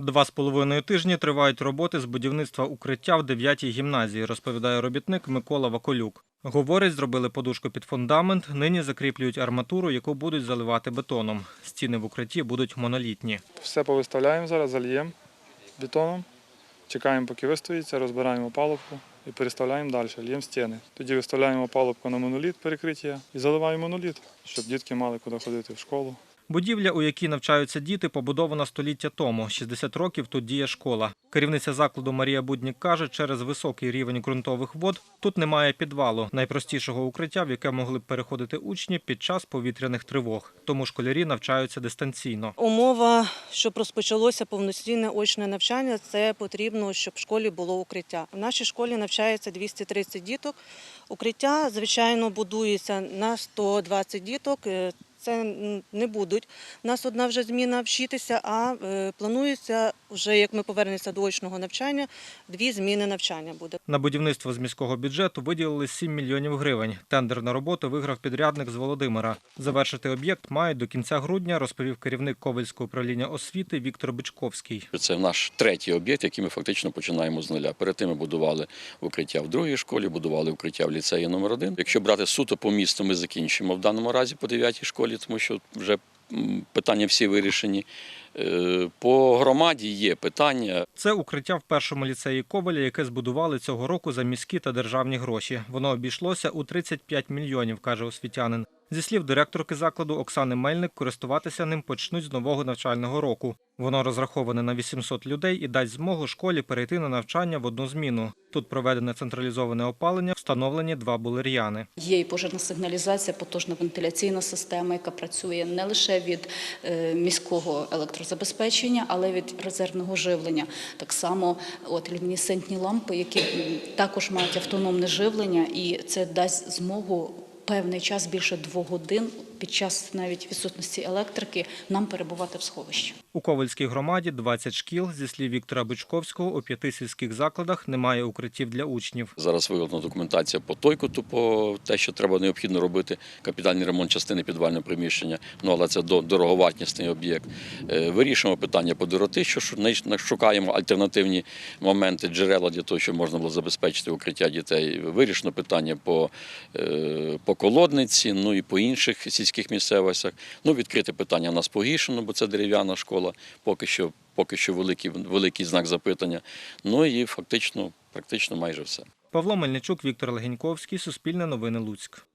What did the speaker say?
Два з половиною тижні тривають роботи з будівництва укриття в 9-й гімназії, розповідає робітник Микола Ваколюк. Говорить, зробили подушку під фундамент, нині закріплюють арматуру, яку будуть заливати бетоном. Стіни в укритті будуть монолітні. Все повиставляємо зараз, зальємо бетоном, чекаємо, поки вистоїться, розбираємо палубку і переставляємо далі, льємо стіни. Тоді виставляємо палубку на моноліт перекриття і заливаємо моноліт, щоб дітки мали куди ходити в школу. Будівля, у якій навчаються діти, побудована століття тому. 60 років тут діє школа. Керівниця закладу Марія Буднік каже, через високий рівень ґрунтових вод тут немає підвалу, найпростішого укриття, в яке могли б переходити учні під час повітряних тривог. Тому школярі навчаються дистанційно. Умова, щоб розпочалося повноцінне очне навчання, це потрібно, щоб в школі було укриття. В нашій школі навчається 230 діток. Укриття, звичайно, будується на 120 діток. Це не будуть. У нас одна вже зміна вчитися, а е, планується вже, як ми повернемося до очного навчання, дві зміни навчання буде. На будівництво з міського бюджету виділили 7 мільйонів гривень. Тендер на роботу виграв підрядник з Володимира. Завершити об'єкт мають до кінця грудня, розповів керівник Ковальського управління освіти Віктор Бичковський. Це наш третій об'єкт, який ми фактично починаємо з нуля. Перед тим ми будували укриття в другій школі, будували укриття в ліцеї номер 1 Якщо брати суто по місту, ми закінчимо в даному разі по дев'ятій школі, тому що вже питання всі вирішені. Е, По громаді є питання. Це укриття в першому ліцеї Коваля, яке збудували цього року за міські та державні гроші. Воно обійшлося у 35 мільйонів, каже освітянин. Зі слів директорки закладу Оксани Мельник, користуватися ним почнуть з нового навчального року. Воно розраховане на 800 людей і дасть змогу школі перейти на навчання в одну зміну. Тут проведене централізоване опалення, встановлені два булер'яни. Є і пожежна сигналізація, потужна вентиляційна система, яка працює не лише від е, міського електрозабезпечення, але й від резервного живлення. Так само от люмінесцентні лампи, які також мають автономне живлення, і це дасть змогу певний час більше двох годин під час навіть відсутності електрики нам перебувати в сховищі. У Ковальській громаді 20 шкіл. Зі слів Віктора Бичковського, у п'яти сільських закладах немає укриттів для учнів. Зараз виготовлена документація по тойкоту, по те, що треба необхідно робити, капітальний ремонт частини підвального приміщення. Ну але це до- дороговартісний об'єкт. Е, Вирішуємо питання по дороти, що шукаємо альтернативні моменти, джерела для того, щоб можна було забезпечити укриття дітей. Вирішено питання по, е, по колодниці, ну і по інших сільських місцевостях. Ну, відкрите питання в нас погіршено, бо це дерев'яна школа. Поки що, поки що великий, великий знак запитання. Ну і фактично, практично майже все. Павло Мельничук, Віктор Легеньковський, Суспільне новини Луцьк.